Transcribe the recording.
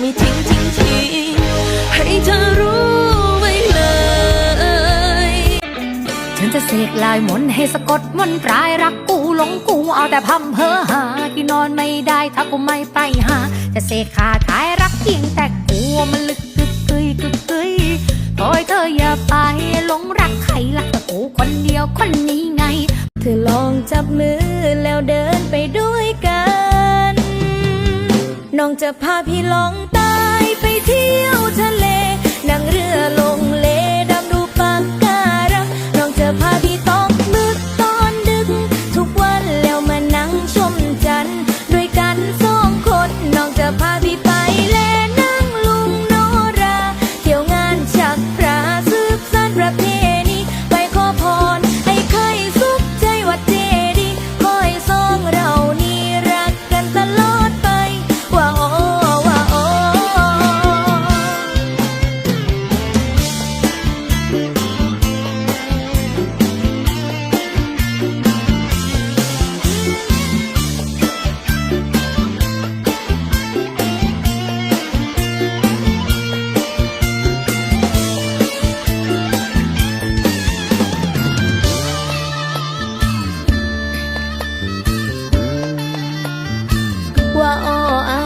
ไม่ทิ้งทิ้งทิ้งให้เธอรู้ไว้เลยฉันจะเสกลายมนให้สะกดมนปลายรักกูหลงกูเอาแต่พำเพ้อหาที่นอนไม่ได้ถ้ากูไม่ไปหา จะเสกคาถายรักเพียงแต่กลัวมันลึกกึกกึยกึกกึยโอยเธออย่าไปหลงรักใครรักแต่กูคนเดียวคนนี้ไง เธอลองจับมือแล้วเดินไปด้วย จะพาพี่ลองต ว่าอ้ออา